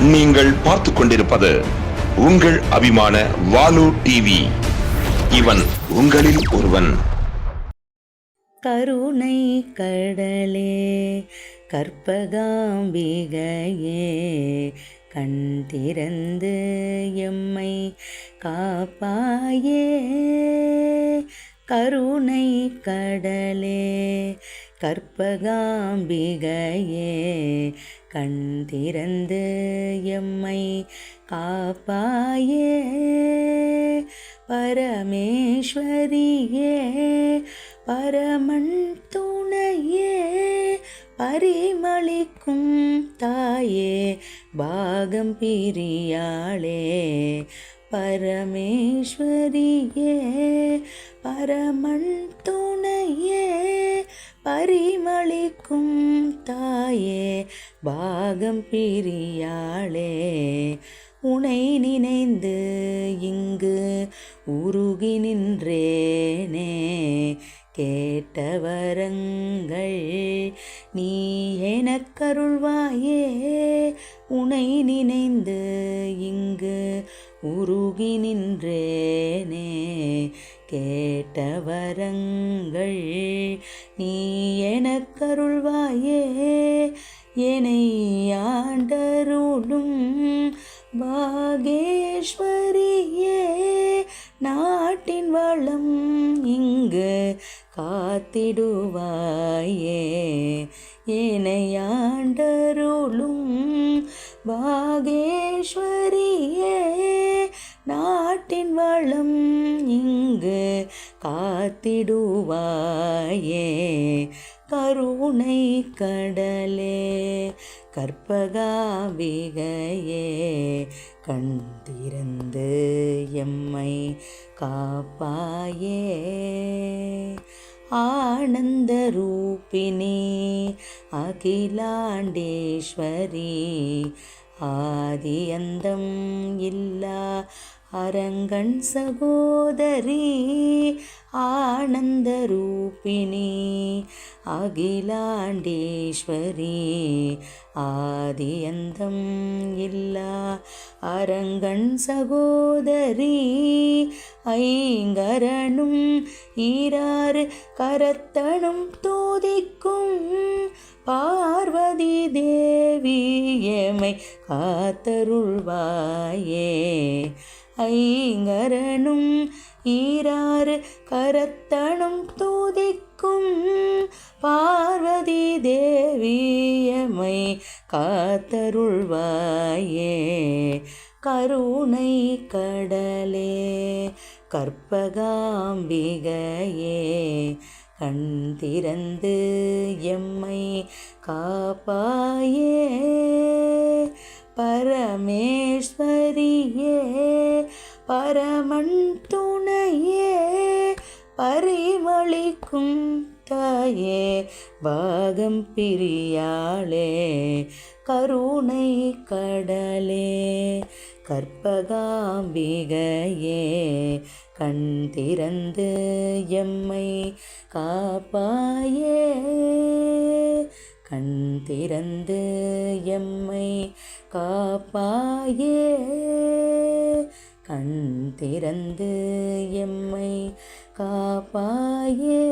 நீங்கள் பார்த்து கொண்டிருப்பது உங்கள் அபிமான வாலு டிவி இவன் உங்களில் ஒருவன். கருணை கடலே கற்பகாம்பிகையே கண் திறந்து எம்மை காப்பாயே. கருணை கடலே கற்பகாம்பிகையே கண் திறந்து எம்மை காப்பாயே. பரமேஸ்வரியே பரமன் துணையே பரிமளிக்கும் தாயே பாகம் பிரியாளே. பரமேஸ்வரியே பரமன் துணையே பரிமளிக்கும் தாயே பாகம் பிரியாளே உனை நினைந்து இங்கு உருகி நின்றேனே. கேட்ட வரங்கள் நீ எனக்கருள்வாயே உனை நினைந்து இங்கு உருகி நின்றேனே. கேட்ட வரங்கள் நீ எனக்கருள்வாயே. என்னை ஆண்டருளும் பாகேஸ்வரியே. நாட்டின் வளம் இங்கு காத்திடுவாயே. ஏனையாண்டருளும் பாகேஸ்வரியே. நாட்டின் வளம் காத்திடுவாயே. கருணை கடலே கற்பகாவிகையே. கண் திறந்து எம்மை காப்பாயே. ஆனந்த ரூபிணி அகிலாண்டேஸ்வரி ஆதி அந்தம் இல்லா அரங்கன் சகோதரி ஆனந்த ரூபிணி அகிலாண்டேஸ்வரி ஆதியந்தம் இல்லா. அரங்கன் சகோதரி ஐங்கரனும் ஈராறு கரத்தனும் தூதிக்கும் பார்வதி தேவியமை காத்தருள்வாயே. ஐங்கரனும் ஈராறு கரத்தனும் தூதிக்கும் பார்வதி தேவியமை காத்தருள்வாயே. கருணை கடலே கற்பகாம்பிகையே. கண் திறந்து எம்மை காப்பாயே. பரமேஸ்வரியே. பரமன் துணையே பரிமளிக்கும் தாயே பாகம் பிரியாளே கருணை கடலே கற்பகாம்பிகையே கண் திறந்து எம்மை காப்பாயே கண் திறந்து எம்மை காப்பாயே. கண் திறந்து எம்மை காப்பாயே.